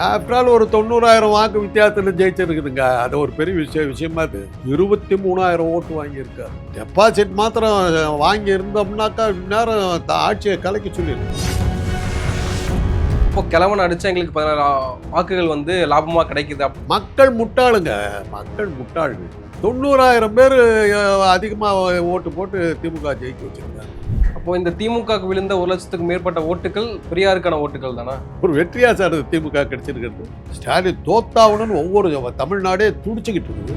After all ஒரு தொண்ணூறாயிரம் வாக்கு வித்தியாசத்தில் ஜெயிச்சிருக்குதுங்க. அது ஒரு பெரிய விஷயம் விஷயமா அது. இருபத்தி மூணாயிரம் ஓட்டு வாங்கியிருக்காரு. டெபாசிட் மாத்திரம் வாங்கி இருந்தோம்னாக்கா இந்நேரம் ஆட்சியை கலைக்க சொல்லியிருக்கோம் இப்போ கிழவன் அடிச்சா எங்களுக்கு பதினாறு வாக்குகள் வந்து லாபமா கிடைக்குது? மக்கள் முட்டாளுங்க. மக்கள் முட்டாள்கள் தொண்ணூறாயிரம் பேர் அதிகமாக ஓட்டு போட்டு திமுக ஜெயிக்க வச்சிருக்காங்க. அப்போ இந்த திமுக விழுந்த ஒரு லட்சத்துக்கு மேற்பட்ட ஓட்டுகள் பெரியாருக்கான ஓட்டுகள் தானா? ஒரு வெற்றியா சார் திமுக கிடைச்சிருக்கிறது. ஸ்டாலின் தோத்தாவணும்னு ஒவ்வொரு தமிழ்நாடே துடிச்சுக்கிட்டு இருக்குது.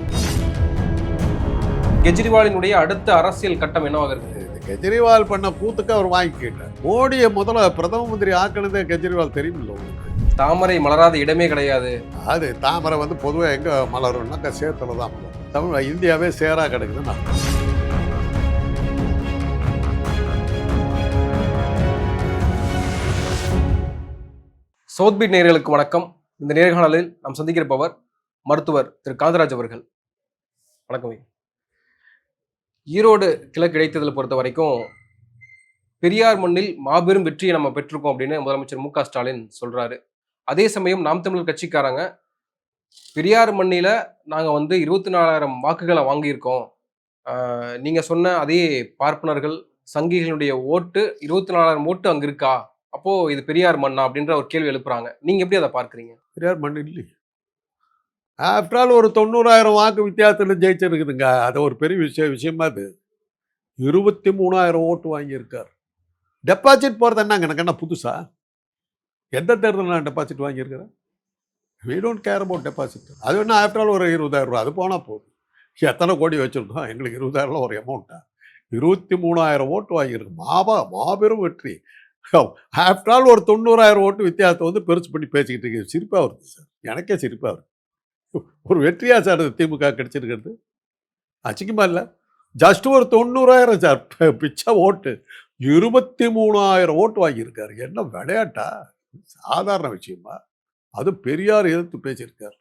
கெஜ்ரிவாலினுடைய அடுத்த அரசியல் கட்டம் என்னவாக இருக்கு இந்த கெஜ்ரிவால் பண்ண கூத்துக்கு அவர் வாங்கிக்கிட்டார் மோடியை முதல்ல பிரதம மந்திரி ஆக்கினதே கெஜ்ரிவால் தெரியுமில்ல உங்களுக்கு? தாமரை மலராத இடமே கிடையாது. அது தாமரை வந்து பொதுவாக எங்கே மலரும்னாக்கா சேத்துல தான் மலரும். தமிழ் இந்தியாவே சேரா கிடக்குதுன்னா. சவுத்பீட் நேர்களுக்கு வணக்கம். இந்த நேர்காணலில் நாம் சந்திக்கிறப்பவர் மருத்துவர் திரு. காந்தராஜ் அவர்கள். வணக்கம் ஈரோடு கிழக்கு இடைத்தேர்தலை பொறுத்த வரைக்கும் பெரியார் மண்ணில் மாபெரும் வெற்றியை நம்ம பெற்றிருக்கோம் அப்படின்னு முதலமைச்சர் மு க ஸ்டாலின் சொல்றாரு. அதே சமயம் நாம் தமிழர் கட்சிக்காரங்க பெரியார் மண்ணில நாங்கள் வந்து இருபத்தி நாலாயிரம் வாக்குகளை வாங்கியிருக்கோம். நீங்கள் சொன்ன அதே பார்ப்பனர்கள் சங்கிகளுடைய ஓட்டு இருபத்தி நாலாயிரம் ஓட்டு அங்கே இருக்கா அப்போ இது பெரியார் மண்ணா அப்படின்ற ஒரு கேள்வி எழுப்புறாங்க. நீங்க எப்படி அதை பார்க்குறீங்க? பெரியார் மண் இல்லை ஆஃப்டர் ஆல் ஒரு தொண்ணூறாயிரம் வாக்கு வித்தியாசத்தில் ஜெயிச்சிருக்குதுங்க. அது ஒரு பெரிய விஷய விஷயமா அது. இருபத்தி மூணாயிரம் ஓட்டு வாங்கியிருக்கார். டெபாசிட் போகிறது என்னங்க எனக்கு என்ன புதுசா? எந்த தேர்தலில் நான் டெபாசிட் வாங்கியிருக்கிறேன்? We don't care about deposit அது வேணா ஆஃப்டர் ஆல் ஒரு இருபதாயிரம் ரூபா அது போனால் போதும். எத்தனை கோடி வச்சுருந்தோம் எங்களுக்கு இருபதாயிரம் ஒரு அமௌண்ட்டா இருபத்தி மூணாயிரம் ஓட்டு வாங்கியிருக்கு மாபா மாபெரும் வெற்றி. ஆஃப்டர் ஆல் ஒரு தொண்ணூறாயிரம் ஓட்டு வித்தியாசத்தை வந்து பெருசு பண்ணி பேசிக்கிட்டு இருக்கு சிரிப்பாக வருது சார். எனக்கே சிரிப்பாக வருது. ஒரு வெற்றியாக சார் அது திமுக கிடைச்சிருக்கிறது? அச்சிக்குமா இல்லை? ஜஸ்ட் ஒரு தொண்ணூறாயிரம் சார். பிச்சை ஓட்டு. இருபத்தி மூணாயிரம் ஓட்டு வாங்கியிருக்காரு. என்ன விளையாட்டா? சாதாரண விஷயமா? அது பெரியார் எதிர்த்து பேசியிருக்கார்.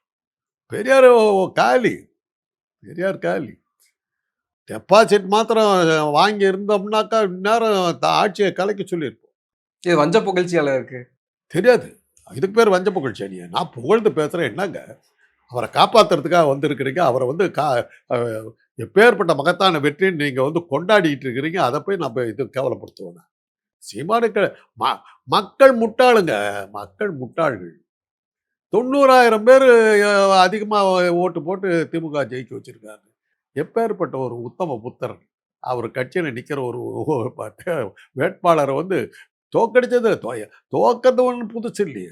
பெரியார் ஓ- காலி. பெரியார் காலி. டெபாசிட் மாத்திரம் வாங்கி இருந்தோம்னாக்கா இந்நேரம் ஆட்சியை கலைக்க சொல்லியிருப்போம் இது வஞ்ச புகழ்ச்சியால இருக்கு. தெரியாது. இதுக்கு பேர் வஞ்ச புகழ்ச்சி. அணியா நான் புகழ்ந்து பேசுகிறேன் என்னங்க? அவரை காப்பாற்றுறதுக்காக வந்திருக்கிறீங்க. அவரை வந்து கா அஹ், எப்பேற்பட்ட மகத்தான வெற்றின்னு நீங்கள் வந்து கொண்டாடிட்டு இருக்கிறீங்க. அதை போய் நம்ம இது கேவலப்படுத்துவோம் சீமானுக்கு ம மக்கள் முட்டாளுங்க. மக்கள் முட்டாள்கள். தொண்ணூறாயிரம் பேர் அதிகமாக ஓட்டு போட்டு திமுக ஜெயிக்க வச்சுருக்காரு எப்பேற்பட்ட ஒரு உத்தம புத்தர். அவர் கட்சியில் நிற்கிற ஒரு வேட்பாளரை வந்து தோக்கடிச்சது தோ- தோக்கிறது ஒன்றும் புதுசு இல்லையே.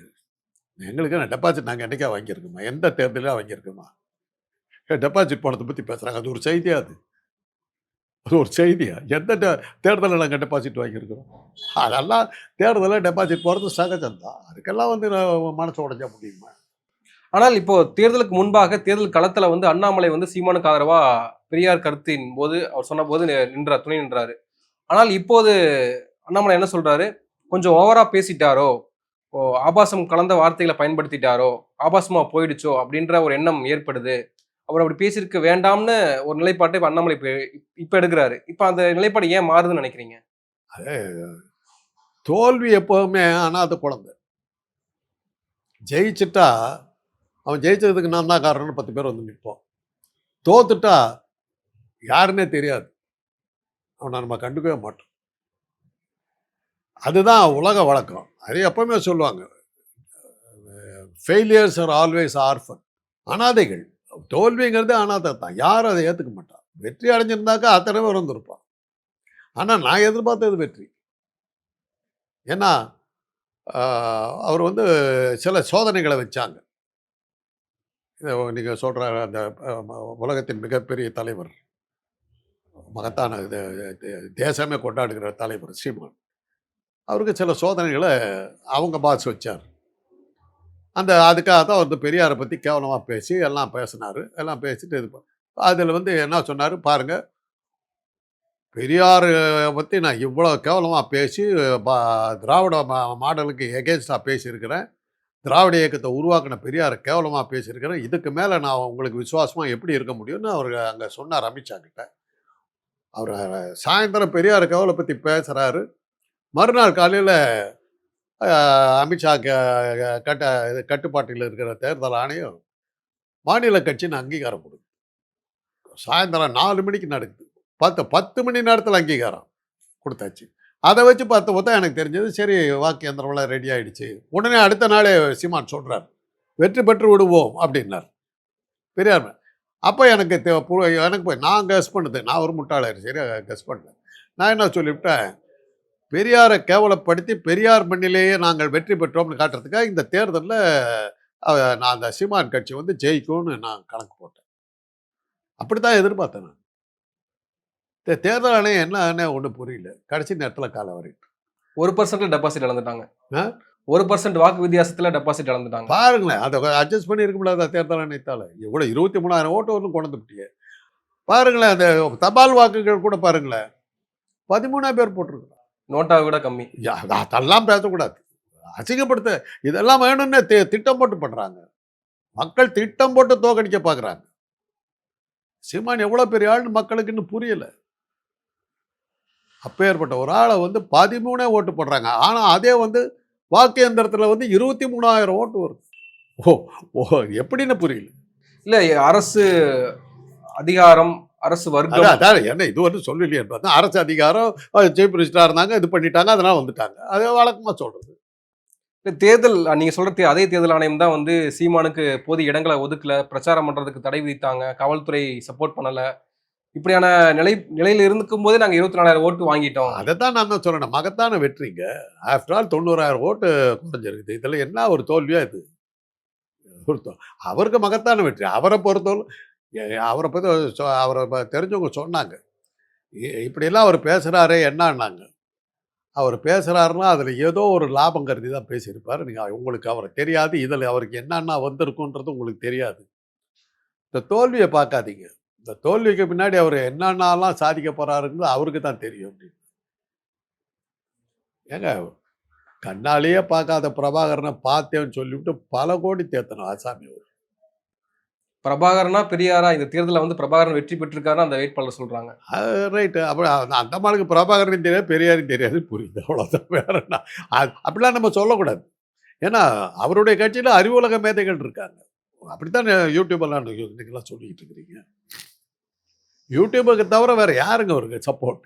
எங்களுக்கு டெபாசிட் நாங்கள் என்றைக்கா வாங்கியிருக்கோமா? எந்த தேர்தலாக வாங்கியிருக்கோமா? டெபாசிட் போனதை பற்றி பேசுகிறாங்க அது ஒரு செய்தியா அது? அது ஒரு செய்தியா? எந்த தேர்தலில் நாங்கள் டெபாசிட் வாங்கியிருக்கிறோம்? அதெல்லாம் தேர்தலில் டெபாசிட் போகிறது சகஜம்தான். அதுக்கெல்லாம் வந்து மனசு உடஞ்சா முடியுமா? ஆனால் இப்போ தேர்தலுக்கு முன்பாக தேர்தல் களத்தில் வந்து அண்ணாமலை வந்து சீமானுக்கு ஆதரவாக பெரியார் கருத்தின் போது அவர் சொன்ன போது நின்றார் துணை நின்றாரு. ஆனால் இப்போது அண்ணாமலை என்ன சொல்றாரு? கொஞ்சம் ஓவராக பேசிட்டாரோ? ஓ ஆபாசம் கலந்த வார்த்தைகளை பயன்படுத்திட்டாரோ? ஆபாசமாக போயிடுச்சோ? அப்படின்ற ஒரு எண்ணம் ஏற்படுது. அவர் அப்படி பேசியிருக்க வேண்டாம்னு ஒரு நிலைப்பாட்டை இப்போ அண்ணாமலை இப்போ எடுக்கிறாரு. இப்போ அந்த நிலைப்பாடு ஏன் மாறுதுன்னு நினைக்கிறீங்க? தோல்வி எப்போவுமே அனாத குழந்தை. ஜெயிச்சிட்டா அவன் ஜெயிச்சதுக்கு நான் தான் காரணம்னு பத்து பேர் வந்து நிற்போம். தோத்துட்டா யாருன்னே தெரியாது. அவனை நம்ம கண்டுக்கவே மாட்டோம். அதுதான் உலக வழக்கம். அது எப்பவுமே சொல்லுவாங்க. ஃபெயிலியர்ஸ் ஆர் ஆல்வேஸ் ஆர்ஃபன் அனாதைகள். தோல்விங்கிறது அனாதை தான். யாரும் அதை ஏற்றுக்க மாட்டான். வெற்றி அடைஞ்சிருந்தாக்கா அத்தனை பேர் வந்திருப்பான் ஆனால் நான் எதிர்பார்த்தது வெற்றி. ஏன்னா அவர் வந்து சில சோதனைகளை வச்சாங்க. நீங்கள் சொல்கிற அந்த உலகத்தின் மிகப்பெரிய தலைவர் மகத்தான இது தேசமே கொண்டாடுகிற தலைவர் சீமான். அவருக்கு சில சோதனைகளை அவங்க பாஸ் வச்சார். அந்த அதுக்காக தான் வந்து பெரியாரை பற்றி கேவலமாக பேசி எல்லாம் பேசினார். எல்லாம் பேசிட்டு இது அதில் வந்து என்ன சொன்னார்? பாருங்கள் பெரியார் பற்றி நான் இவ்வளோ கேவலமாக பேசி பா- திராவிட மா- மாடலுக்கு எகேன்ஸ்டாக பேசியிருக்கிறேன். திராவிட இயக்கத்தை உருவாக்கின பெரியாரை கேவலமாக பேசியிருக்கிறேன். இதுக்கு மேலே நான் உங்களுக்கு விசுவாசமாக எப்படி இருக்க முடியும்னு அவர் அங்கே சொன்னார் அமித்ஷா கிட்ட. அவர் சாயந்தரம் பெரியார் கேவலை பற்றி பேசுகிறாரு மறுநாள் காலையில் அமித்ஷா க- கட்ட இது கட்டுப்பாட்டில் இருக்கிற தேர்தல் ஆணையம் மாநில கட்சின்னு அங்கீகாரம் கொடுக்குது. சாயந்தரம் நாலு மணிக்கு நடக்குது. பத்து பத்து மணி நேரத்தில் அங்கீகாரம் கொடுத்தாச்சு. அதை வச்சு பார்த்து பார்த்தா எனக்கு தெரிஞ்சது சரி வாக்கு எந்திரம்லாம் ரெடி ஆகிடுச்சு உடனே அடுத்த நாளே சீமான் சொல்கிறார் வெற்றி பெற்று விடுவோம் அப்படின்னார். பெரியார் அப்போ எனக்கு எனக்கு போய் நான் கெஸ் பண்ணுது நான் ஒரு முட்டாளர் சரி கெஸ் பண்ணேன் நான் என்ன சொல்லிவிட்டேன் பெரியாரை கேவலப்படுத்தி பெரியார் மண்ணிலேயே நாங்கள் வெற்றி பெற்றோம்னு காட்டுறதுக்காக இந்த தேர்தலில் நான் அந்த சீமான் கட்சி வந்து ஜெயிக்கும்னு நான் கணக்கு போட்டேன். அப்படி தான் எதிர்பார்த்தேன் நான். தேர்தல் ஆணையம் என்ன ஒன்றும் புரியல. கடைசி நேரத்தில் காலம் வரைக்கும் ஒரு பர்சன்ட்ல டெபாசிட் இழந்துட்டாங்க. ஆ? ஒரு பர்சன்ட் வாக்கு வித்தியாசத்துல டெபாசிட் இழந்துட்டாங்க. பாருங்களேன் அதை அட்ஜஸ்ட் பண்ணி இருக்க முடியாத தேர்தல் ஆணையத்தால். எவ்வளோ இருபத்தி மூணாயிரம் ஓட்டு ஒன்றும் கொண்டு வந்துட்டியே பாருங்களேன் அந்த தபால் வாக்குகள் கூட பாருங்களேன். பதிமூணாயிரம் பேர் போட்டிருக்கோம் நோட்டா விட கம்மி. அதெல்லாம் பேசக்கூடாது. அசிங்கப்படுத்த இதெல்லாம் வேணும்னு திட்டம் போட்டு பண்றாங்க. மக்கள் திட்டம் போட்டு தோக்கடிக்க பார்க்குறாங்க சீமான் எவ்வளோ பெரிய ஆள்னு மக்களுக்கு இன்னும் புரியல. அப்பேற்பட்ட ஒரு ஆளை வந்து பதிமூணே ஓட்டு போடுறாங்க. ஆனால் அதே வந்து வாக்கு எந்திரத்தில் வந்து இருபத்தி மூணாயிரம் ஓட்டு வருது ஓ ஓ எப்படின்னு புரியல. இல்ல அரசு அதிகாரம் அரசு வர்க்கம். அதான் என்ன இது வந்து சொல்லலையே பார்த்தா அரசு அதிகாரம் சீஃப் மினிஸ்டராக இருந்தாங்க இது பண்ணிட்டாங்க அதெல்லாம் வந்துட்டாங்க. அது வழக்கமாக இல்ல, தேர்தல் அஹ், நீங்க சொல்ற தே- அதே தேர்தல் ஆணையம் தான் வந்து சீமானுக்கு போதிய இடங்களை ஒதுக்கல பிரச்சாரம் பண்றதுக்கு தடை விதித்தாங்க காவல்துறை சப்போர்ட் பண்ணல. இப்படியான நிலை நிலையில இருக்கும் போதே நாங்க இருபத்தி நாலாயிரம் ஓட்டு வாங்கிட்டோம். அதை தான் நான் தான் சொல்றேன் மகத்தான வெற்றிங்க. ஆஃப்டர் ஆல் தொண்ணூறாயிரம் ஓட்டு குறைஞ்சிருக்குது. இதில் என்ன ஒரு தோல்வியா இது? அவருக்கு மகத்தான வெற்றி. அவரை பொறுத்தவரை அவரை பற்றி சொ- அவரை தெரிஞ்சவங்க சொன்னாங்க. இ- இப்படியெல்லாம் அவர் பேசுகிறாரே என்னன்னாங்க. அவர் பேசுகிறாருன்னா அதில் ஏதோ ஒரு லாபம் கருதி தான் பேசியிருப்பார். நீங்கள் உங்களுக்கு அவரை தெரியாது. இதில் அவருக்கு என்னென்ன வந்திருக்குன்றது உங்களுக்கு தெரியாது. இந்த தோல்வியை பார்க்காதீங்க. இந்த தோல்விக்கு பின்னாடி அவர் என்னென்னலாம் சாதிக்க போகிறாருங்கிறது அவருக்கு தான் தெரியும் அப்படின்னு. ஏங்க கண்ணாலேயே பார்க்காத பிரபாகரனை பார்த்தேன்னு சொல்லிவிட்டு பல கோடி தேத்தணும் ஆசாமி அவர் பிரபாகரனா பெரியாரா? இந்த தேர்தலில் வந்து பிரபாகரன் வெற்றி பெற்றிருக்காருன்னு அந்த வேட்பாளர் சொல்கிறாங்க ரைட்டு அப்புறம் அந்த- அந்த மாளுக்கு பிரபாகரனையும் தெரியாது பெரியாரும் தெரியாது புரியுது. அவ்வளோதான் வேற என்ன? அப்படிலாம் நம்ம சொல்லக்கூடாது. ஏன்னா அவருடைய கட்சியில் அறிவுலக மேதைகள் இருக்காங்க. அப்படித்தான் யூடியூபெல்லாம் இன்றைக்கெல்லாம் சொல்லிக்கிட்டு இருக்கிறீங்க. யூடியூபுக்கு தவிர வேறு யாருங்க அவருக்கு சப்போர்ட்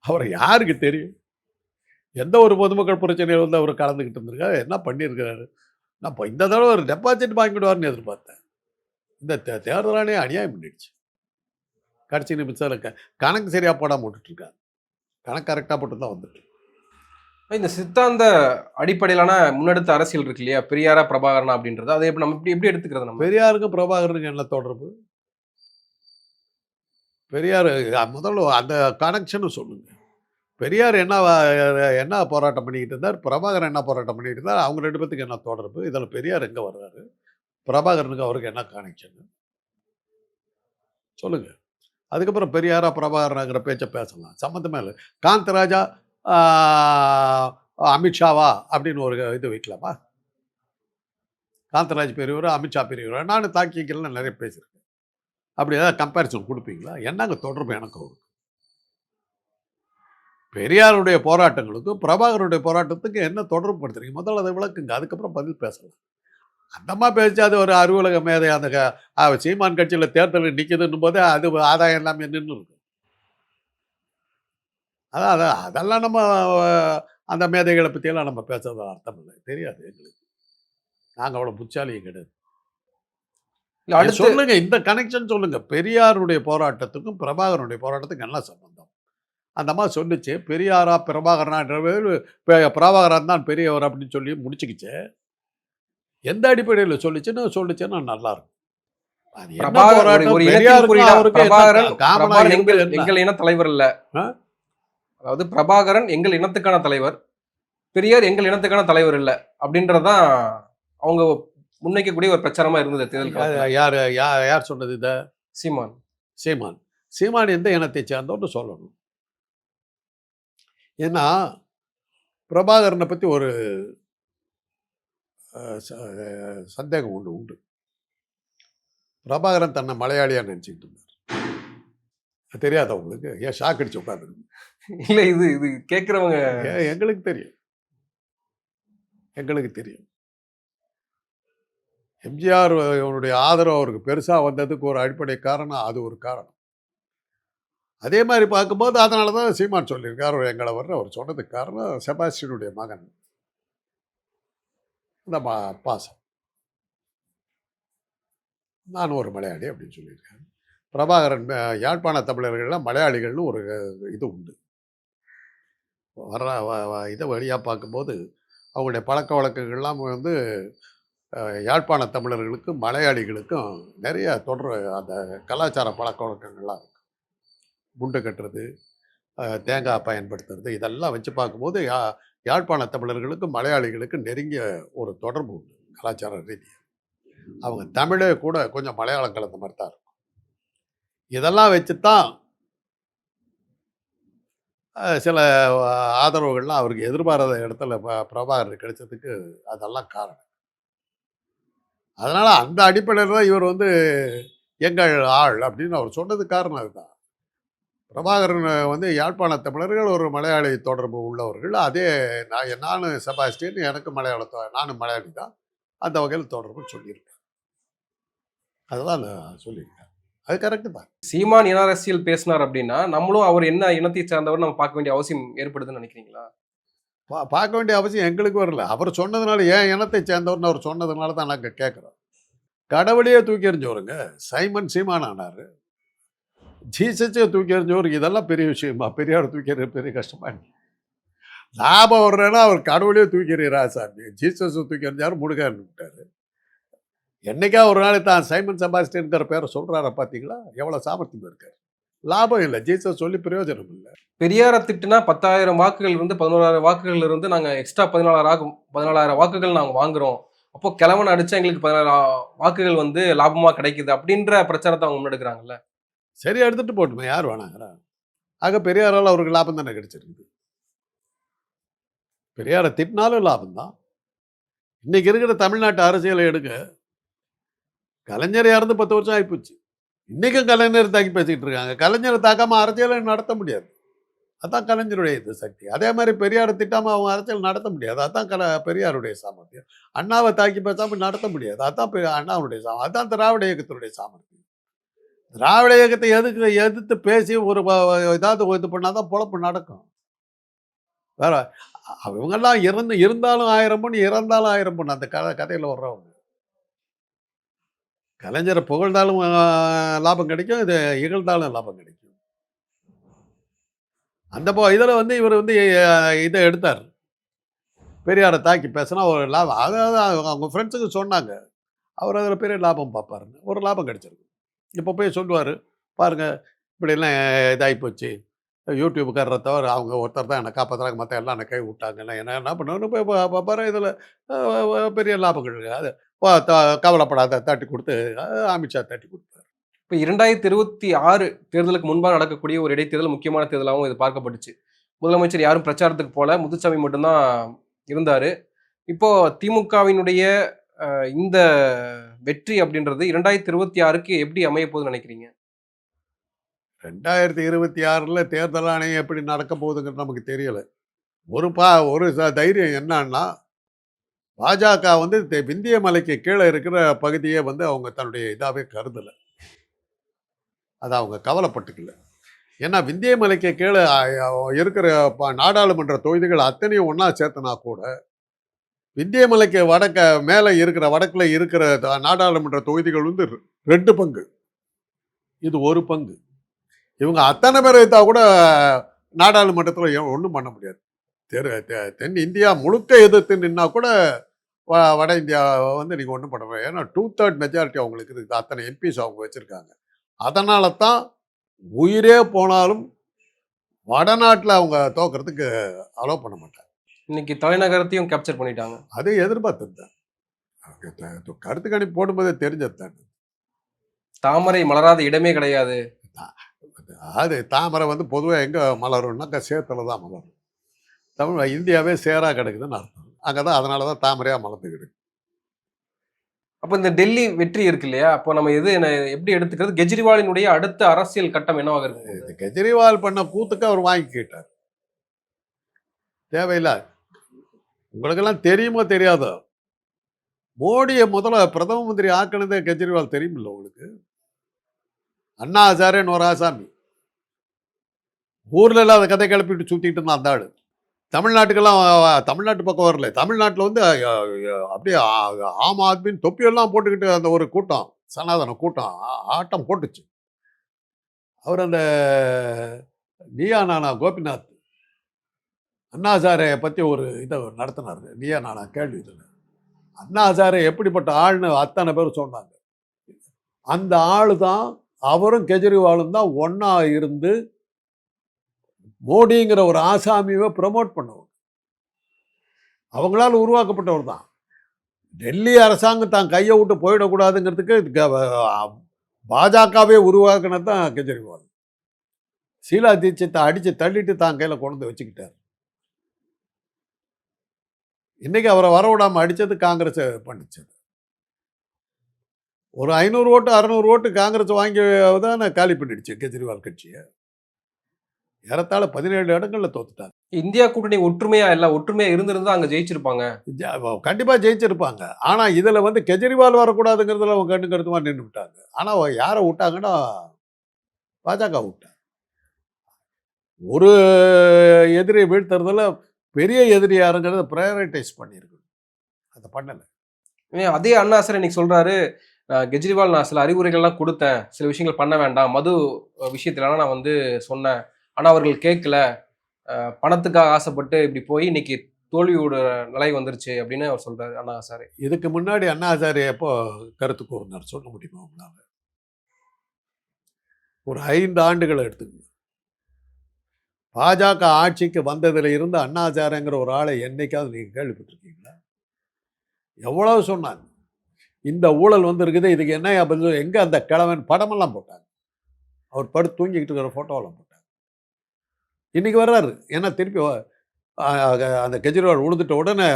அவரை யாருக்கு தெரியும்? எந்த ஒரு பொதுமக்கள் பிரச்சனையில் வந்து அவர் கலந்துக்கிட்டு இருந்திருக்காரு? என்ன பண்ணியிருக்கிறாரு? நான் இப்போ இந்த தடவை ஒரு டெபாசிட் வாங்கிடுவார்னு எதிர்பார்த்தேன். இந்த தே- தேர்தல் ஆணையம் அநியாயம் பண்ணிடுச்சு. கடைசி நிமிஷத்தில் க கணக்கு சரியாக போடாமல் விட்டுட்ருக்காங்க கணக்கு கரெக்டாக போட்டு தான் வந்துட்டு. இந்த சித்தாந்த அடிப்படையிலான முன்னெடுத்த அரசியல் இருக்கு இல்லையா? பெரியாரா பிரபாகரனா அப்படின்றது அதை எப்படி நம்ம இப்படி எப்படி எடுத்துக்கிறது நம்ம? பெரியாருக்கும் பிரபாகரனுக்கும் என்ன தொடர்பு? பெரியார் முதல்ல அந்த கனெக்ஷனும் சொல்லுங்க. பெரியார் என்ன என்ன போராட்டம் பண்ணிக்கிட்டு இருந்தார்? பிரபாகரன் என்ன போராட்டம் பண்ணிக்கிட்டு இருந்தார்? அவங்க ரெண்டு பேத்துக்கு என்ன தொடர்பு? இதில் பெரியார் எங்கே வர்றாரு? பிரபாகரனுக்கு அவருக்கு என்ன கனெக்ஷன் சொல்லுங்க. அதுக்கப்புறம் பெரியாரா பிரபாகரனாங்கிற பேச்சை பேசலாம். சம்மந்தமே இல்லை. காந்தராஜா அமித்ஷாவா அப்படின்னு ஒரு இது வைக்கலாமா? காந்தராஜ் பெரியவர் அமித்ஷா பெரியவர். நானும் தாக்கிக்கலாம் நிறைய பேசியிருக்கேன். அப்படி ஏதாவது கம்பேரிசன் கொடுப்பீங்களா? என்னங்க தொடர்பு எனக்கு அவருக்கு? பெரியாருடைய போராட்டங்களுக்கும் பிரபாகருடைய போராட்டத்துக்கும் என்ன தொடர்பு படுத்துறீங்க? முதல்ல அதை விளக்குங்க. அதுக்கப்புறம் பதில் பேசலாம். அந்தம்மா பேச்சு அது ஒரு அலுவலக மேதை அந்த சீமான் கட்சியில் தேர்தலில் நிற்குதுன்னும் போது அது ஆதாயம் எல்லாமே நின்று இருக்கும் அதான் அதான் அதெல்லாம் நம்ம அந்த மேதைகளை பற்றியெல்லாம் நம்ம பேசுறது அர்த்தம் இல்லை. தெரியாது எங்களுக்கு. நாங்கள் அவ்வளோ புச்சாலியும் கிடையாது. சொல்லுங்க இந்த கனெக்ஷன் சொல்லுங்க. பெரியாருடைய போராட்டத்துக்கும் பிரபாகரனுடைய போராட்டத்துக்கும் என்ன சம்பந்தம்? அந்த மாதிரி சொல்லுச்சு பெரியாரா பிரபாகரனான்றவர் பிரபாகரன் தான் பெரியவர் அப்படின்னு சொல்லி முடிச்சுக்கிச்சு. எந்த அடிப்படையில் சொல்லுச்சுன்னு சொல்லுச்சுன்னா நல்லா இருக்கும் அது என்ன பிரபாகர் ஒரு- போராட்டம்? ஒரு இனத்தின் பெரியாருக்கும் குறியீடா அவருக்கும் என்ன பிரபாகரன் காமனா பிரபாகரன் இருந்தது எங்கள் இன தலைவர் இல்ல? அதாவது பிரபாகரன் எங்கள் இனத்துக்கான தலைவர் பெரியார் எங்கள் இனத்துக்கான தலைவர் இல்ல அப்படின்றதுதான் அவங்க முன்வைக்கக்கூடிய ஒரு பிரச்சாரமா இருந்தது தேர்தல் யார் யார் சொன்னது இதை? சீமான். சீமான். சீமான் எந்த இனத்தை சேர்ந்தோன்னு சொல்லணும். ஏன்னா பிரபாகரனை பற்றி ஒரு சந்தேகம் ஒன்று உண்டு. பிரபாகரன் தன்னை மலையாளியா நினச்சிக்கிட்டு இருந்தார். அது தெரியாதா உங்களுக்கு? ஏன் ஷாக் அடிச்சு உட்காந்துருக்கு இல்ல இது இது கேக்குறவங்க ஏன் எங்களுக்கு தெரியும். எங்களுக்கு தெரியும். எம்ஜிஆர் அவருடைய ஆதரவு அவருக்கு பெருசாக வந்ததுக்கு ஒரு அடிப்படை காரணம் அது ஒரு காரணம். அதே மாதிரி பார்க்கும்போது அதனால தான் சீமான் சொல்லியிருக்கார் எங்களை வர்ற அவர் சொன்னதுக்கு காரணம் செபாஸ்டியனுடைய மகன். இந்த பா பாசம். நான் ஒரு மலையாளி அப்படின்னு சொல்லியிருக்காரு. பிரபாகரன் யாழ்ப்பாண தமிழர்கள்லாம் மலையாளிகள்னு ஒரு இது உண்டு. வர்ற இதை வழியாக பார்க்கும்போது அவங்களுடைய பழக்க வழக்கங்கள்லாம் வந்து யாழ்ப்பாண தமிழர்களுக்கும் மலையாளிகளுக்கும் நிறைய தொடர் அந்த கலாச்சார பழக்க வழக்கங்கள்லாம் இருக்குது குண்டு கட்டுறது தேங்காய் பயன்படுத்துறது இதெல்லாம் வச்சு பார்க்கும்போது யா யாழ்ப்பாண தமிழர்களுக்கும் மலையாளிகளுக்கும் நெருங்கிய ஒரு தொடர்பு உண்டு கலாச்சார ரீதியாக அவங்க தமிழே கூட கொஞ்சம் மலையாளம் கலந்த மாதிரி தான் இருக்கும். இதெல்லாம் வச்சு தான் சில ஆதரவுகள்லாம் அவருக்கு எதிர்பாராத இடத்துல ப- பிரபாகர் கிடைச்சதுக்கு அதெல்லாம் காரணம். அதனால் அந்த அடிப்படையில் தான் இவர் வந்து எங்கள் ஆள் அப்படின்னு அவர் சொன்னது காரணம் அதுதான். பிரபாகரன் வந்து யாழ்ப்பாண தமிழர்கள் ஒரு மலையாளி தொடர்பு உள்ளவர்கள். அதே நான் நானும் செபாஸ்டியன் எனக்கு மலையாளத்தோ நானும் மலையாளி தான். அந்த வகையில் தொடர்பு சொல்லியிருக்கேன் அதுதான் நான் சொல்லியிருக்கேன். அது கரெக்டு தான். சீமான் இன அரசியல் பேசினார் அப்படின்னா நம்மளும் அவர் என்ன இனத்தை சார்ந்தவர் நம்ம பார்க்க வேண்டிய அவசியம் ஏற்படுதுன்னு நினைக்கிறீங்களா? பா பார்க்க வேண்டிய அவசியம் எங்களுக்கு வரல. அவர் சொன்னதுனால ஏன் இனத்தை சேர்ந்தவர்னு அவர் சொன்னதுனால தான் நாங்கள் கேட்குறோம். கடவுளையே தூக்கி எறிஞ்சவருங்க. சைமன் சீமான் ஆனார். ஜீசஸே தூக்கி ஒரு இதெல்லாம் பெரிய விஷயமா? பெரியார் தூக்கி எறிய பெரிய கஷ்டமா? லாபம் வர்றேன்னா அவர் கடவுளே தூக்கி எறிகிறா சாமி. ஜீசஸை தூக்கி எறிஞ்சாரு முடுகான்னு விட்டாரு. என்னைக்கா ஒரு நாள் தான் சைமன் செபாஸ்டியன்கிற பேரை சொல்கிறார பார்த்தீங்களா எவ்வளோ சாமர்த்தியம் இருக்கார். லாபம் இல்லை. ஜீசஸ் சொல்லி பிரயோஜனம் இல்லை. பெரியாரை திட்டுனா பத்தாயிரம் வாக்குகள் இருந்து பதினோராயிரம் வாக்குகள் இருந்து நாங்கள் எக்ஸ்ட்ரா பதினாலாயிரம் பதினாலாயிரம் வாக்குகள் நாங்கள் வாங்குறோம். அப்போ கிழவன் அடிச்சா எங்களுக்கு பதினாயிரம் வாக்குகள் வந்து லாபமாக கிடைக்குது அப்படின்ற பிரச்சாரத்தை அவங்க முன்னெடுக்கிறாங்கல்ல. சரி எடுத்துட்டு போட்டுமே யார் வேணாங்கிறா? ஆக பெரியாரால் அவருக்கு லாபம் தானே கிடைச்சிருக்குது. பெரியாரை திட்டினாலும் லாபம் தான். இன்னைக்கு இருக்கிற தமிழ்நாட்டு அரசியலை எடுக்க கலைஞர் இறந்து பத்து வருஷம் ஆகிப்போச்சு இன்றைக்கும் கலைஞர் தாக்கி பேசிக்கிட்டு இருக்காங்க. கலைஞரை தாக்காமல் அரசியலை நடத்த முடியாது. அதான் கலைஞருடைய இது சக்தி. அதே மாதிரி பெரியாரை திட்டாமல் அவங்க அரசியல் நடத்த முடியாது. அதான் கல பெரியாருடைய சாமர்த்தியம். அண்ணாவை தாக்கி பேசாமல் நடத்த முடியாது. அதான் பெ- அண்ணாவுடைய சாமர்த்தியம் அதான் திராவிட இயக்கத்தினுடைய சாமர்த்தியம். திராவிட இயக்கத்தை எதுக்கு எதிர்த்து பேசி ஒரு வ- இது ஏதாவது இது பொழப்பு நடக்கும். வேற அவங்கெல்லாம் இறந்து இருந்தாலும் ஆயிரம் பொண்ணு இறந்தாலும் ஆயிரம் பொண்ணு அந்த கதை கதையில் வர்றவங்க. கலைஞரை புகழ்ந்தாலும் லாபம் கிடைக்கும் இது இகழ்ந்தாலும் லாபம் கிடைக்கும். அந்த போ இதில் வந்து இவர் வந்து இதை எடுத்தார். பெரியாரை தாக்கி பேசினா ஒரு லாபம் அதாவது அவங்க ஃப்ரெண்ட்ஸுக்கு சொன்னாங்க அவர் அதில் பெரிய லாபம் பார்ப்பாருங்க ஒரு லாபம் கிடைச்சிருக்கு. இப்போ போய் சொல்லுவார். பாருங்கள் இப்படிலாம் இதாகி போச்சு யூடியூப்காரரை தவிர அவங்க ஒருத்தர் தான் என்னை காப்பாற்றுறாங்க மற்ற எல்லாம் என்னை கை விட்டாங்க. என்ன என்ன பண்ணணும் போய் பாரு இதில் பெரிய லாபங்கள் அது கவலைப்படாத தட்டி கொடுத்து அமித்ஷா தட்டி கொடுத்தாரு இப்போ இரண்டாயிரத்தி இருபத்தி ஆறு தேர்தலுக்கு முன்பாக நடக்கக்கூடிய ஒரு இடைத்தேர்தல் முக்கியமான தேர்தலாகவும் இது பார்க்கப்பட்டுச்சு. முதலமைச்சர் யாரும் பிரச்சாரத்துக்கு போல. முத்துசாமி மட்டும்தான் இருந்தார். இப்போ திமுகவினுடைய இந்த வெற்றி அப்படின்றது இரண்டாயிரத்தி இருபத்தி ஆறுக்கு எப்படி அமைய போகுதுன்னு நினைக்கிறீங்க? ரெண்டாயிரத்தி இருபத்தி ஆறில் தேர்தல் ஆணையம் எப்படி நடக்க போகுதுங்கிறது நமக்கு தெரியலை. ஒரு பா ஒரு தைரியம் என்னன்னா பாஜக வந்து விந்திய மலைக்கு கீழே இருக்கிற பகுதியை வந்து அவங்க தன்னுடைய இதாகவே கருதலை. அது அவங்க கவலைப்பட்டுக்கல. ஏன்னா விந்திய மலைக்கு கீழே இருக்கிற நாடாளுமன்ற தொகுதிகள் அத்தனையும் ஒன்றா சேர்த்தனா கூட விந்தியமலைக்கு வடக்க மேலே இருக்கிற வடக்கில் இருக்கிற த- நாடாளுமன்ற தொகுதிகள் வந்து ரெண்டு பங்கு. இது ஒரு பங்கு. இவங்க அத்தனை பேர் வைத்தா கூட நாடாளுமன்றத்தில் ஒன்றும் பண்ண முடியாது. தெரு தெ- தென் இந்தியா முழுக்க எதிர்த்து நின்னா கூட வ- வட இந்தியா வந்து நீங்கள் ஒன்றும் பண்ண முடியாது. ஏன்னா டூ தேர்ட் மெஜாரிட்டி அவங்களுக்கு இருக்குது. அத்தனை எம்பிஸ் அவங்க வச்சுருக்காங்க. அதனால தான் உயிரே போனாலும் வடநாட்டில் அவங்க தோக்கிறதுக்கு அலோவ் பண்ண மாட்டாங்க. இன்னைக்கு தலைநகரத்தையும் கேப்சர் பண்ணிட்டாங்க. அது எதிர்பார்த்தது தான். அவங்க த- கருத்து கணிப்பு போடும்போதே தெரிஞ்சது தான். தாமரை மலராத இடமே கிடையாது. அது தாமரை வந்து பொதுவாக எங்கே மலரும்னாக்கா சேத்துல தான் மலரும். தமிழ் இந்தியாவே சேராக கிடக்குதுன்னு அர்த்தம். அங்கே தான் அதனால தான் தாமரையாக மலர்ந்துக்கிடு அப்போ இந்த டெல்லி வெற்றி இருக்கு இல்லையா? அப்போ நம்ம எது என்ன- எப்படி எடுத்துக்கிறது? கெஜ்ரிவாலினுடைய அடுத்த அரசியல் கட்டம் என்னவாக இருக்கு கெஜ்ரிவால் பண்ண கூத்துக்கு அவர் வாங்கிக்கிட்டார் தேவையில்ல உங்களுக்கெல்லாம் தெரியுமோ தெரியாதோ? மோடியை முதல்ல பிரதம மந்திரி ஆக்கினதே கெஜ்ரிவால் தெரியுமில்ல உங்களுக்கு? அண்ணா ஹசாரேன்னு ஒரு ஆசாமி ஊர்ல இல்லாத கதை கிளப்பிட்டு சுத்திட்டு இருந்தான் அந்த ஆள். தமிழ்நாட்டுக்கெல்லாம் தமிழ்நாட்டு பக்கம் வரல. தமிழ்நாட்டில் வந்து அப்படியே ஆம் ஆத்மின்னு தொப்பியெல்லாம் போட்டுக்கிட்டு அந்த ஒரு கூட்டம் சனாதன கூட்டம் ஆட்டம் போட்டுச்சு. அவர் அந்த நீயா நானா கோபிநாத் அண்ணாசாரை பற்றி ஒரு இதை நடத்தினார். நீயா நானா கேள்வி இதில். அண்ணா எப்படிப்பட்ட ஆள்னு அத்தனை பேர் சொன்னாங்க. அந்த ஆள் தான் அவரும் கெஜ்ரிவாலும் தான் ஒன்றா இருந்து மோடிங்கிற ஒரு ஆசாமியை ப்ரமோட் பண்ணுவோம் அவங்களால் உருவாக்கப்பட்டவர் தான். டெல்லி அரசாங்கம் தான் கையை விட்டு போயிடக்கூடாதுங்கிறதுக்கு பாஜகவே உருவாக்குனது தான் கெஜ்ரிவால். சீலா தீட்சித்தை அடித்து தள்ளிட்டு தான் கையில் கொண்டு வந்து வச்சுக்கிட்டார். இன்னைக்கு அவரை வரவிடாம அடிச்சது காங்கிரஸ் பண்ணிச்சது. ஒரு ஐநூறு ஓட்டு அறநூறு ஓட்டு காங்கிரஸ் வாங்கி தான் காலி பண்ணிடுச்சு கெஜ்ரிவால் கட்சியை. ஏறத்தாழ பதினேழு இடங்கள்ல தோத்துட்டாங்க இந்தியா கூட்டணி ஒற்றுமையா இல்ல ஒற்றுமையா இருந்திருந்தா அங்க ஜெயிச்சிருப்பாங்க. ஜ- கண்டிப்பா ஜெயிச்சிருப்பாங்க. ஆனா இதுல வந்து கெஜ்ரிவால் வரக்கூடாதுங்கிறதுல அவங்க கண்ணு கருத்துமா நின்று விட்டாங்க. ஆனா அவ யாரை விட்டாங்கன்னா பாஜக விட்டாங்க. ஒரு எதிரியை வீழ்த்துறதுல பெரிய எதிரி யாருங்கிறத ப்ரையாரிட்டைஸ் பண்ணியிருக்கு அதை பண்ணல. அதே அண்ணா சார் இன்னைக்கு சொல்றாரு "அஹ், கெஜ்ரிவால் நான் சில அறிவுரைகள்லாம் கொடுத்தேன். சில விஷயங்கள் பண்ண வேண்டாம். மது விஷயத்துலலாம் நான் வந்து சொன்னேன். ஆனா அவர்கள் கேட்கல. பணத்துக்காக ஆசைப்பட்டு இப்படி போய் இன்னைக்கு தோல்வியோட நிலை வந்துருச்சு அப்படின்னு அவர் சொல்றாரு அண்ணா சார் இதுக்கு முன்னாடி அண்ணா ஹசாரே எப்போ கருத்து கூறினார்? சொல்ல முடியுமா உங்களால? ஒரு ஐந்து ஆண்டுகளை எடுத்துக்கங்க. பாஜக ஆட்சிக்கு வந்ததில் இருந்து அண்ணாச்சாரங்கிற ஒரு ஆளை என்னைக்காவது நீங்கள் கேள்விப்பட்டிருக்கீங்களா? எவ்வளவு சொன்னாங்க. இந்த ஊழல் வந்துருக்குது இதுக்கு என்ன பதில் எங்கே அந்த கிழவன் படமெல்லாம் போட்டாங்க. அவர் படுத்து தூங்கிக்கிட்டு இருக்கிற ஃபோட்டோவெல்லாம் போட்டாங்க. இன்றைக்கி வர்றாரு. ஏன்னா திருப்பி அந்த கெஜ்ரிவால் உழுதுட்ட உடனே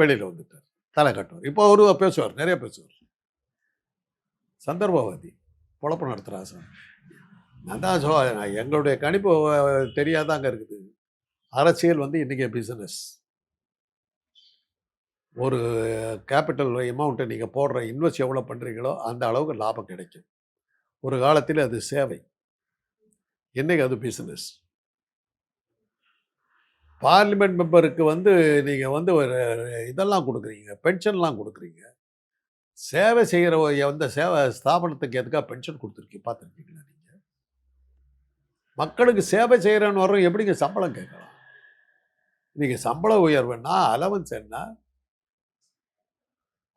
வெளியில் வந்துட்டார். தலை கட்டுவார். இப்போ அவரு பேசுவார் நிறைய பேசுவார். சந்தர்ப்பவாதி பொழப்பு நடத்துகிற ஆசாமி நான் தான் சொல்ல எங்களுடைய கணிப்பு தெரியாதாங்க இருக்குது. அரசியல் வந்து இன்றைக்கி பிஸ்னஸ் ஒரு கேபிட்டல் அமௌண்ட்டை நீங்கள் போடுற இன்வெஸ்ட் எவ்வளோ பண்ணுறீங்களோ அந்த அளவுக்கு லாபம் கிடைக்கும். ஒரு காலத்தில் அது சேவை. இன்றைக்கி அது பிஸ்னஸ் பார்லிமெண்ட் மெம்பருக்கு வந்து நீங்கள் வந்து ஒரு இதெல்லாம் கொடுக்குறீங்க. பென்ஷன்லாம் கொடுக்குறீங்க. சேவை செய்கிற அந்த சேவை ஸ்தாபனத்துக்கு எதுக்காக பென்ஷன் கொடுத்துருக்கீங்க? பார்த்துருக்கீங்களா மக்களுக்கு சேவை செய்கிறேன்னு வரும் எப்படிங்க சம்பளம் கேட்கலாம்? நீங்கள் சம்பள உயர்வுன்னா அலவன்ஸ் என்ன?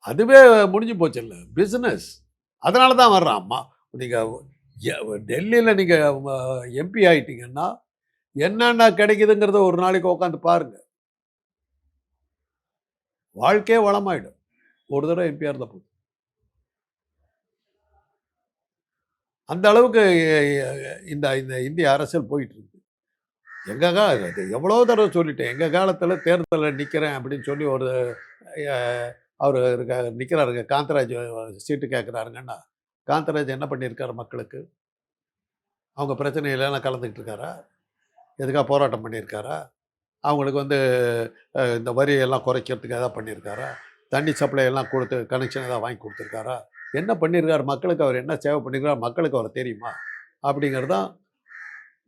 அதுவே முடிஞ்சு போச்சு இல்லை பிஸ்னஸ் அதனால தான் வர்றான் அம்மா. நீங்கள் டெல்லியில் நீங்கள் எம்பி ஆயிட்டீங்கன்னா என்னென்ன கிடைக்குதுங்கிறத ஒரு நாளைக்கு உட்காந்து பாருங்க. வாழ்க்கையே வளமாயிடும். ஒரு தடவை எம்பியாக இருந்த போதும். அந்த அளவுக்கு இந்த இந்த இந்திய அரசியல் போயிட்டு இருக்கு எங்க கா எவ்வளோ தடவை சொல்லிட்டேன். எங்கள் காலத்தில் தேர்தலில் நிற்கிறேன் அப்படின்னு சொல்லி ஒரு அவர் இருக்க நிற்கிறாருங்க காந்தராஜ் சீட்டு கேட்குறாருங்கன்னா காந்தராஜ் என்ன பண்ணியிருக்காரு மக்களுக்கு? அவங்க பிரச்சனையிலாம் கலந்துக்கிட்டு இருக்காரா எதுக்காக போராட்டம் பண்ணியிருக்காரா? அவங்களுக்கு வந்து இந்த வரியெல்லாம் குறைக்கிறதுக்கு எதாவது பண்ணியிருக்காரா? தண்ணி சப்ளை எல்லாம் கொடுத்து கனெக்ஷன் எதாவது வாங்கி கொடுத்துருக்காரா? என்ன பண்ணியிருக்காரு மக்களுக்கு அவர் என்ன சேவை பண்ணியிருக்கார் மக்களுக்கு அவர் தெரியுமா? அப்படிங்கிறது தான்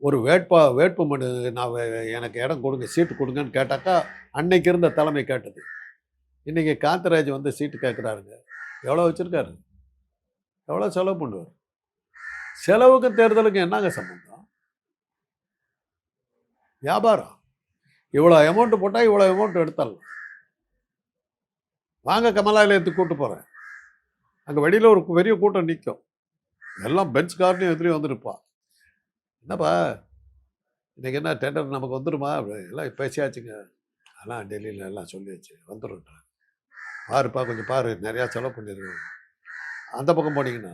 ஒரு வேட்பா வேட்பு மனு நான் எனக்கு இடம் கொடுங்க சீட்டு கொடுங்கன்னு கேட்டாக்கா அன்னைக்கு இருந்த தலைமை கேட்டது. இன்றைக்கி காந்தராஜ் வந்து சீட்டு கேட்குறாருங்க. எவ்வளோ வச்சுருக்காரு? எவ்வளோ செலவு பண்ணுவார்? செலவுக்கும் தேர்தலுக்கும் என்னங்க சம்பந்தம்? வியாபாரம். இவ்வளோ அமௌண்ட்டு போட்டால் இவ்வளோ அமௌண்ட் எடுத்துடலாம். வாங்க கமலாலயத்துக்கு கூப்பிட்டு போகிறேன் அங்கே வெளியில் ஒரு பெரிய கூட்டம் நிற்கும் எல்லாம் பெஞ்ச் கார்லையும் எதிரையும் வந்துருப்பா என்னப்பா? இன்றைக்கி என்ன டெண்டர் நமக்கு வந்துருமா? எல்லாம் பேசியாச்சுங்க. அதெல்லாம் டெல்லியில் எல்லாம் சொல்லியாச்சு. வந்துடும்ன்றாங்க பாருப்பா கொஞ்சம் பாரு. நிறையா செலவு பண்ணிடுவோம் அந்த பக்கம் போனீங்கன்னா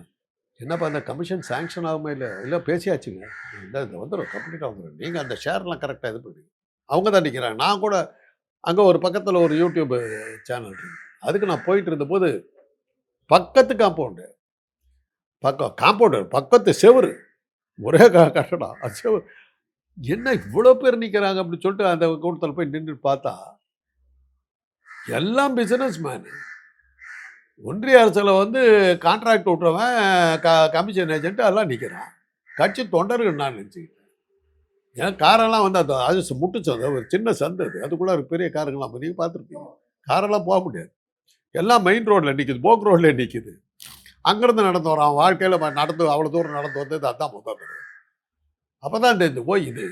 என்னப்பா அந்த கமிஷன் சாங்ஷன் ஆகுமா இல்லை இல்லை பேசியாச்சுங்க. இந்த இந்த வந்துடும் கம்ப்ளீட்டாக வந்துடும் நீங்கள் அந்த ஷேர்லாம் கரெக்டாக இது பண்ணுங்க அவங்க தான் நிற்கிறாங்க நான் கூட அங்கே ஒரு பக்கத்தில் ஒரு யூடியூப் சேனல் இருக்கு. அதுக்கு நான் போயிட்டு இருந்தபோது பக்கத்து காம்பவுண்டு பக்கம் காம்பவுண்டு பக்கத்து செவரு ஒரே கட்டடம். அது செவுரு என்ன இவ்வளோ பேர் நிற்கிறாங்க அப்படின்னு சொல்லிட்டு அந்த கூட்டத்தில் போய் நின்று பார்த்தா எல்லாம் பிஸ்னஸ் மேனு ஒன்றிய அரசில் வந்து கான்ட்ராக்ட் விட்றவன் க கமிஷன் ஏஜென்ட் எல்லாம் நிற்கிறான் கட்சி தொண்டர்கள் நான் நினச்சிக்கிட்டேன். ஏன் காரெல்லாம் வந்து அது அது முட்டுச்சு சந்தை ஒரு சின்ன சந்தை அது. அதுக்குள்ளே ஒரு பெரிய காருங்களாம் நீங்கள் பார்த்துருப்பீங்க. காரெல்லாம் போக முடியாது. எல்லாம் மெயின் ரோட்டில் நிற்கிது போக் ரோட்டில் நிற்கிது அங்கேருந்து நடந்து வரான் வாழ்க்கையில் நடந்து அவ்வளோ தூரம் நடந்து வந்தது அதான் முதல் அப்போ தான் தெரிஞ்சு போய் இது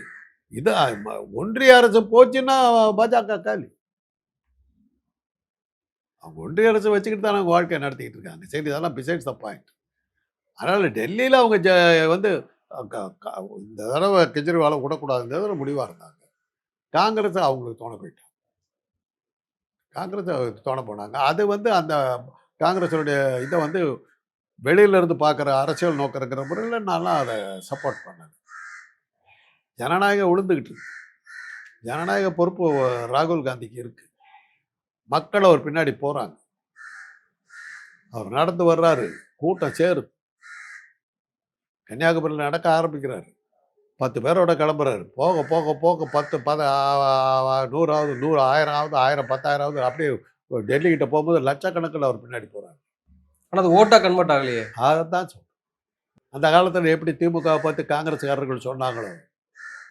இது ஒன்றிய அரசு போச்சுன்னா பாஜக காலி. அவங்க ஒன்றிய அரசு வச்சுக்கிட்டு தான் அவங்க வாழ்க்கையை நடத்திக்கிட்டு இருக்காங்க. சரி இதெல்லாம் பிசைட்ஸ் த பாயிண்ட் அதனால் டெல்லியில் அவங்க ஜ வந்து க- இந்த தடவை கெஜ்ரிவாலை இந்த தடவை முடிவாக இருந்தாங்க. காங்கிரஸ் அவங்களுக்கு தோண போயிட்டாங்க காங்கிரஸ் தோண போனாங்க. அது வந்து அந்த காங்கிரஸுடைய இதை வந்து வெளியிலேருந்து பார்க்குற அரசியல் நோக்கம் இருக்கிற முறையில் நான்லாம் அதை சப்போர்ட் பண்ணேன். ஜனநாயகம் விழுந்துக்கிட்டு ஜனநாயக பொறுப்பு ராகுல் காந்திக்கு இருக்குது மக்கள் அவர் பின்னாடி போகிறாங்க அவர் நடந்து வர்றாரு. கூட்டம் சேருது கன்னியாகுமரியில் நடக்க ஆரம்பிக்கிறாரு. பத்து பேரோட கிளம்புறாரு. போக போக போக பத்து பத நூறாவது நூறு ஆயிரம் ஆகுது ஆயிரம் பத்தாயிரம் ஆகுது அப்படியே டெல்லி கிட்ட போகும்போது லட்சக்கணக்கில் அவர் பின்னாடி போறாரு. ஆனா அது ஓட்டா கன்வெர்ட் ஆகலையே. அதைத்தான் சொல்றேன். அந்த காலத்தில் எப்படி திமுக பார்த்து காங்கிரஸ்காரர்கள் சொன்னாங்களோ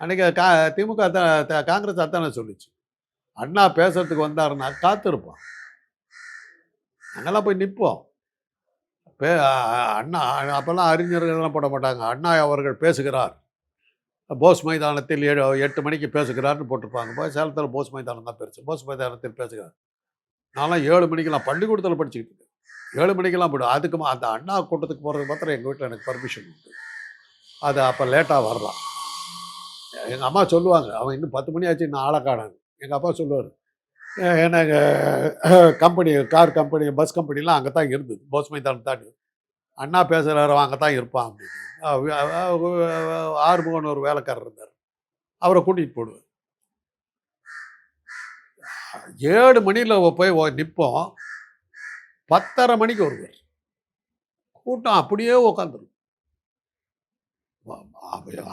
அன்றைக்கி கா திமுக அதான் த- காங்கிரஸ் அதானே சொல்லுச்சு. அண்ணா பேசுறதுக்கு வந்தாருன்னா காத்திருப்போம் அங்கெல்லாம் போய் நிற்போம் பே அண்ணா அப்போல்லாம் அறிஞர்கள்லாம் போட மாட்டாங்க. அண்ணா அவர்கள் பேசுகிறார். போஸ் மைதானத்தில் ஏழு எட்டு மணிக்கு பேசுகிறார்னு போட்டிருப்பாங்க. போய் சேலத்தில் போஸ் மைதானம் தான் பெருசு போஸ் மைதானத்தில் பேசுகிறார். நான்லாம் ஏழு மணிக்கெல்லாம் பள்ளிக்கூடத்தில் படிச்சுக்கிட்டு இருக்கேன். ஏழு மணிக்கெல்லாம் போய்டும் அதுக்கு அந்த அண்ணா கூட்டத்துக்கு போகிறது மாத்திரம் எங்கள் வீட்டில் எனக்கு பர்மிஷன் உண்டு. அது அப்போ லேட்டாக வரலாம் எங்கள் அம்மா சொல்லுவாங்க அவன் இன்னும் பத்து மணி ஆச்சு இன்னும் ஆளை எங்கள் அப்பா சொல்லுவார் எனக்கு கம்பெனி கார் கம்பெனி பஸ் கம்பெனிலாம் அங்கே தான் இருந்தது. போஸ் மைதானம் தாண்டி அண்ணா பேசுகிறாரு அங்கே தான் இருப்பான் அப்படின்னு. ஆறுமுகன் ஒரு வேலைக்காரர் இருந்தார். அவரை கூட்டிகிட்டு போடுவார். ஏழு மணியில் போய் நிற்போம் பத்தரை மணிக்கு வருவார். கூட்டம் அப்படியே உக்காந்துடும்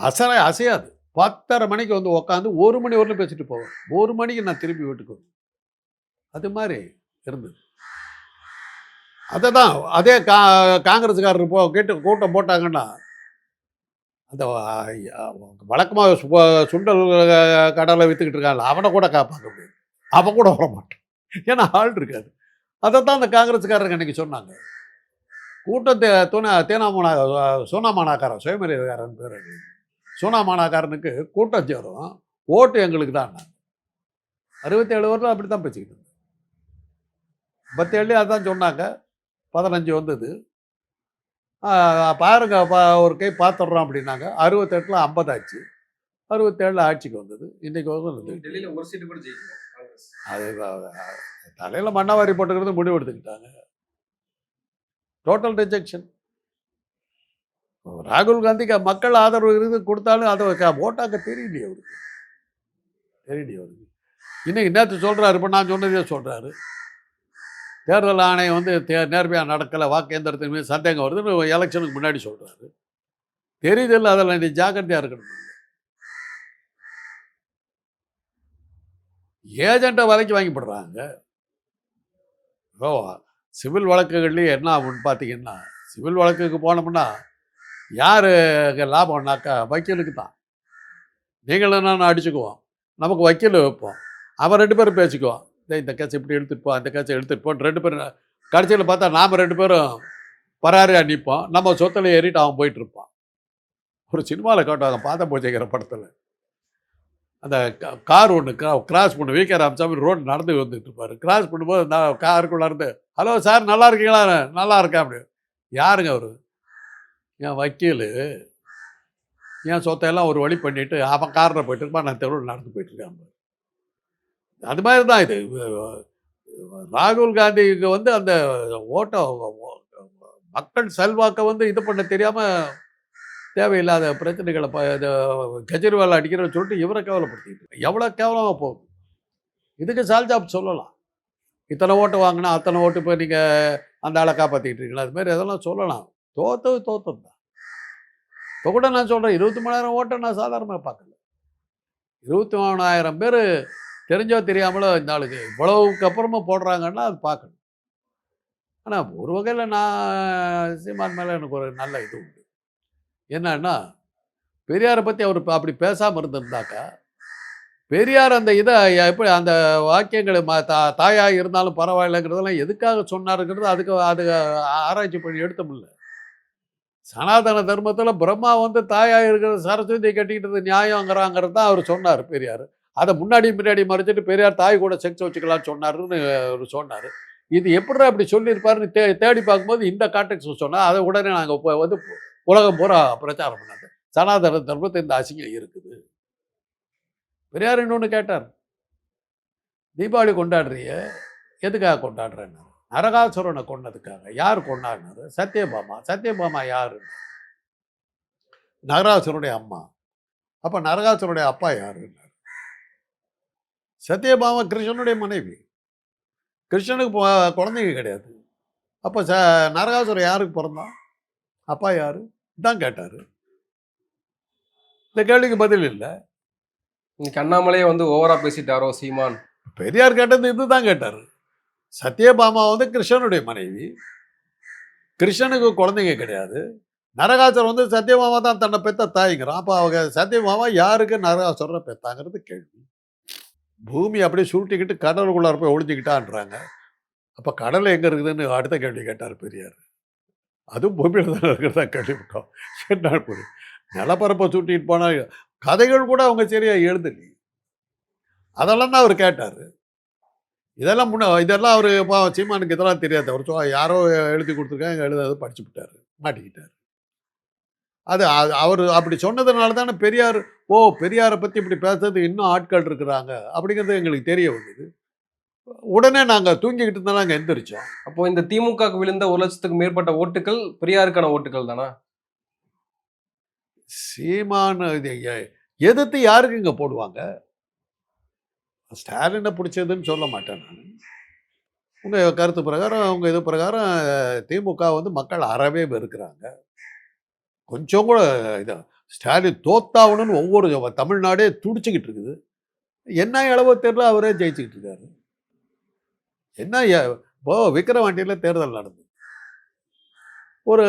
அசர அசையாது. பத்தரை மணிக்கு வந்து உக்காந்து ஒரு மணி வரலும் பேசிட்டு போவேன் ஒரு மணிக்கு நான் திரும்பி வீட்டுக்கு வருவேன். அது மாதிரி இருந்தது. அதை தான் அதே கா காங்கிரஸ்காரர் போ கேட்டு கூட்டம் போட்டாங்கன்னா அந்த வழக்கமாக சுண்டல் கடலை விற்றுக்கிட்டு இருக்காங்க அவனை கூட காப்பாற்ற முடியாது. அவன் கூட வர மாட்டான். ஏன்னா ஆள் இருக்காது. அதை தான் அந்த காங்கிரஸ்காரங்க அன்றைக்கி சொன்னாங்க. கூட்டத்தை துணை தேனாமனா சோனாமானாக்காரன் சுயமரியாதக்காரன் பேர் அது. சோனாமானாக்காரனுக்கு கூட்டம் சேரும். ஓட்டு எங்களுக்கு தான் அறுபத்தேழு வருடம் அப்படி தான் பேசிக்கிட்டு இருந்தேன் பத்தேழு அதான் சொன்னாங்க. பதினஞ்சு வந்தது. பாருங்க ஒரு கை பார்த்துட்றோம் அப்படின்னாங்க. அறுபத்தெட்டில் ஐம்பதாச்சு அறுபத்தேழில் ஆட்சிக்கு வந்தது. இன்றைக்கி வந்து டெல்லியில ஒரு சீட்டு கூட ஜெயிக்கல காங்கிரஸ். அது தலையில் மண்ணாவாரி போட்டுக்கிறது முடிவு எடுத்துக்கிட்டாங்க. டோட்டல் ரிஜெக்ஷன் ராகுல் காந்திக்கு மக்கள் ஆதரவு இருந்து கொடுத்தாலும் அதை ஓட்டாக்க தெரியலையே அவருக்கு. தெரியலையே அவருக்கு. இன்னைக்கு நேற்று சொல்கிறாரு இப்போ நான் சொன்னதே சொல்கிறாரு தேர்தல் ஆணையம் வந்து தே நேர்மையாக நடக்கலை வாக்கு எந்திரத்தின் மீது சந்தேகம் வருதுன்னு எலெக்ஷனுக்கு முன்னாடி சொல்கிறாரு தெரியுதில்ல அதில் நீ ஜாக்கிரதையாக இருக்கணும். ஏஜெண்ட்டை விலைக்கு வாங்கி போடுறாங்க. ஓ சிவில் வழக்குகள்லேயும் என்ன ஆகும்னு பார்த்தீங்கன்னா சிவில் வழக்குக்கு போனோம்னா யார் லாபம்னாக்கா வக்கீலுக்கு தான். நீங்களும் நான் அடிச்சுக்குவோம். நமக்கு வக்கீல் வைப்போம். அவன் ரெண்டு பேரும் பேசிக்குவோம் இந்த கேஸ் இப்படி எடுத்துட்டு போ அந்த கேஸை எடுத்துட்டு போன்னு ரெண்டு பேரும் கடைசியில் பார்த்தா நாம் ரெண்டு பேரும் பராரியாக நிற்போம் நம்ம சொத்தில் ஏறிட்டு அவன் போயிட்டுருப்பான். ஒரு சினிமாவில் காட்டுவாங்க பாத பூஜைங்கிற படத்தில். அந்த கா- கார் ஒன்று கிராஸ் பண்ணு வி கே ராமசாமி ரோடு நடந்து வந்துட்டு இருப்பார் கிராஸ் பண்ணும்போது நான் காருக்குள்ளே இருந்து ஹலோ சார் நல்லா இருக்கீங்களா? நல்லா இருக்கேன் அப்படி யாருங்க அவர்? என் வக்கீல். என் சொத்தையெல்லாம் ஒரு வழி பண்ணிட்டு அவன் காரில் போயிட்டு இருப்பான் நான் தெருவில் நடந்து போயிட்டுருக்கேன் அது மாதிரி தான் இது. ராகுல் காந்திக்கு வந்து அந்த ஓட்ட மக்கள் செல்வாக்கை வந்து இது பண்ண தெரியாமல் தேவையில்லாத பிரச்சனைகளை ப இது கெஜ்ரிவால் அடிக்கிறன்னு சொல்லிட்டு இவரை கேவலப்படுத்திட்டு எவ்வளோ கேவலமாக போகும் இதுக்கு சால்ஜாப் சொல்லலாம். இத்தனை ஓட்டு வாங்கினா அத்தனை ஓட்டு போய் நீங்கள் அந்த ஆளை காப்பாற்றிக்கிட்டு இருக்கீங்களா? அது மாதிரி அதெல்லாம் சொல்லலாம். தோத்தது தோத்தது தான். இப்போ கூட நான் சொல்கிறேன் இருபத்தி மூணாயிரம் ஓட்டை நான் சாதாரணமாக பார்க்கல. இருபத்தி மூணாயிரம் பேர் தெரிஞ்சோ தெரியாமலோ இந்த ஆளுக்கு இவ்வளவுக்கு அப்புறமா போடுறாங்கன்னா அது பார்க்கணும். ஆனால் ஒரு வகையில் நான் சீமான் மேலே எனக்கு ஒரு நல்ல இது உண்டு. என்னன்னா பெரியாரை பற்றி அவர் அப்படி பேசாமல் இருந்திருந்தாக்கா பெரியார் அந்த இதை எப்படி அந்த வாக்கியங்களை ம தா தாயாக இருந்தாலும் பரவாயில்லைங்கிறதெல்லாம் எதுக்காக சொன்னாருங்கிறது அதுக்கு அது ஆராய்ச்சி பண்ணி எடுத்த முடியல சனாதன தர்மத்தில் பிரம்மா வந்து தாயாக இருக்கிற சரஸ்வதியை கட்டிக்கிட்டது நியாயங்கிறாங்கிறது தான் அவர் சொன்னார் பெரியார். அதை முன்னாடி முன்னாடி மறைச்சிட்டு பெரியார் தாய் கூட செக்ஸ் வச்சுக்கலாம்னு சொன்னாருன்னு அவர் சொன்னார். இது எப்படிடா அப்படி சொல்லியிருப்பாருன்னு தே தேடி பார்க்கும்போது இந்த கான்டெக்ட் சொன்னால் அதை உடனே நாங்கள் இப்போ வந்து உலகம் பூரா பிரச்சாரம் பண்ணாங்க. சனாதன தர்மத்தை இந்த அசிங்கம் இருக்குது. பெரியார் இன்னொன்று கேட்டார். தீபாவளி கொண்டாடுறிய? எதுக்காக கொண்டாடுறேன்னாரு. நரகாசுரனை கொன்னதுக்காக. யார் கொண்டாடினாரு? சத்யபாமா. சத்யபாமா யார்? நரகாசுரனுடைய அம்மா. அப்போ நரகாசுரனுடைய அப்பா யாருன்னு சத்யபாமா கிருஷ்ணனுடைய மனைவி. கிருஷ்ணனுக்கு குழந்தைங்க கிடையாது. அப்போ ச நரகாசுரன் யாருக்கு பிறந்தான் அப்பா யாரு? தான் கேட்டார். இந்த கேள்விக்கு பதில் இல்லை. இன்னைக்கு அண்ணாமலையே வந்து ஓவரா பேசிட்டாரோ சீமான்? பெரியார் கேட்டது இதுதான் கேட்டார். சத்யபாமா வந்து கிருஷ்ணனுடைய மனைவி. கிருஷ்ணனுக்கு குழந்தைங்க கிடையாது. நரகாசுரன் வந்து சத்யபாமா தான் தன்னை பெத்த தாய்ங்கிறான். அப்போ அவங்க சத்யபாமா யாருக்கு நரகாசுரனை பெத்தாங்கிறது கேள்வி. பூமி அப்படியே சுருட்டிக்கிட்டு கடலுக்குள்ளார போய் ஒழிஞ்சிக்கிட்டான்றாங்க அப்போ கடல் எங்கே இருக்குதுன்னு அடுத்த கேள்வி கேட்டார் பெரியார். அதுவும் பூமியில் தான் இருக்கிறதா கேள்விப்பட்டோம். என்ன புரியும் நிலப்பரப்பை சுட்டிட்டு போனால் கதைகள் கூட அவங்க சரியாக எழுதலையே அதெல்லாம் தான் அவர் கேட்டார். இதெல்லாம் முன்ன இதெல்லாம் அவர் இப்போ சீமானுக்கு இதெல்லாம் தெரியாது. அவர் சொ- யாரோ எழுதி கொடுத்துருக்காங்க எழுத படிச்சு விட்டார் மாட்டிக்கிட்டார். அது அது அவர் அப்படி சொன்னதுனால தானே பெரியார் ஓ பெரியாரை பற்றி இப்படி பேசுறது இன்னும் ஆட்கள் இருக்கிறாங்க. அப்படிங்கிறது எங்களுக்கு தெரிய வந்தது. உடனே நாங்கள் தூங்கிக்கிட்டு இருந்தா நாங்கள் எந்திரிச்சோம். அப்போ இந்த திமுகவுக்கு விழுந்த ஒரு லட்சத்துக்கு மேற்பட்ட ஓட்டுகள் பெரியாருக்கான ஓட்டுகள் தானா சீமான் இது எதிர்த்து யாருக்கு இங்கே போடுவாங்க? ஸ்டாலினை பிடிச்சதுன்னு சொல்ல மாட்டேன் நான். உங்கள் கருத்து பிரகாரம் உங்கள் இது பிரகாரம் திமுக வந்து மக்கள் அறவே வெறுக்கிறாங்க. கொஞ்சம் கூட இதை ஸ்டாலின் தோத்தாகணும்னு ஒவ்வொரு தமிழ்நாடே துடிச்சுக்கிட்டு இருக்குது. என்ன இளவோ தெரியல அவரே ஜெயிச்சுக்கிட்டு இருக்காரு. என்ன இப்போ விக்கிரவாண்டியில் தேர்தல் நடந்தது. ஒரு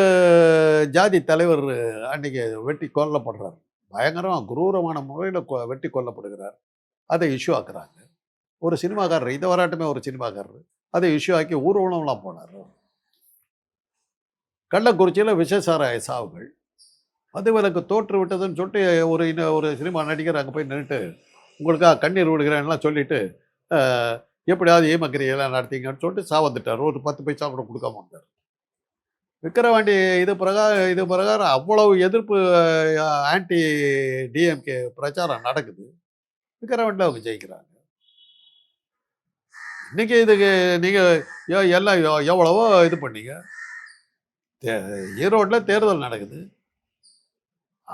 ஜாதி தலைவர் அன்னைக்கு வெட்டி கொல்லப்படுறார். பயங்கரம் குரூரமான முறையில் வெட்டி கொல்லப்படுகிறார். அதை இஷ்யூ ஆக்குறாங்க. ஒரு சினிமாக்காரர் இதை வராட்டுமே ஒரு சினிமாக்காரர். அதை இஷ்யூ ஆக்கி ஊர்வலம்லாம் போனார். கள்ளக்குறிச்சியில் விஷசாராய சாவுகள். அது எனக்கு தோற்று விட்டதுன்னு சொல்லிட்டு ஒரு இன்னும் ஒரு சினிமா நடிகர் அங்கே போய் நின்றுட்டு உங்களுக்காக கண்ணீர் விடுகிறேன்லாம் சொல்லிட்டு எப்படியாவது ஏமக்கிரியெல்லாம் நடத்தீங்கன்னு சொல்லிட்டு சாவந்துட்டார். ஒரு பத்து பைசா கூட கொடுக்காம வந்தார். விக்கிரவாண்டி இது பிரகாரம் இது பிரகாரம் அவ்வளவு எதிர்ப்பு ஆன்டி டிஎம்கே பிரச்சாரம் நடக்குது. விக்கிரவாண்டியில் அவங்க ஜெயிக்கிறாங்க. இன்றைக்கி இதுக்கு நீங்கள் எல்லாம் எவ்வளவோ இது பண்ணீங்க. தே- ஈரோட்டில் தேர்தல் நடக்குது.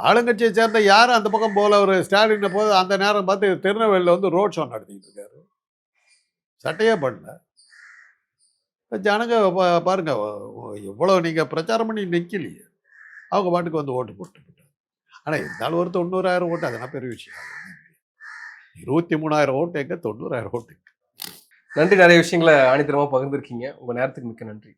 ஆளுங்கட்சியை சேர்ந்த யாரும் அந்த பக்கம் போகல ஒரு ஸ்டாலின் போது அந்த நேரம் பார்த்து திருநெல்வேலியில் வந்து ரோட் ஷோ நடத்திக்கிட்டு இருக்காரு. சட்டையே பண்ணல ஜனங்க பாருங்க எவ்வளோ நீங்கள் பிரச்சாரம் பண்ணி நிற்கலையே அவங்க பாட்டுக்கு வந்து ஓட்டு போட்டு ஆனால் இருந்தாலும் ஒரு தொண்ணூறாயிரம் ஓட்டு அதெல்லாம் பெரிய விஷயம் இருபத்தி மூணாயிரம் ஓட்டு எங்க? தொண்ணூறாயிரம் ஓட்டு நன்றி. நிறைய விஷயங்களை ஆணித்தரமாக பகிர்ந்துருக்கீங்க. உங்கள் நேரத்துக்கு மிக்க நன்றி.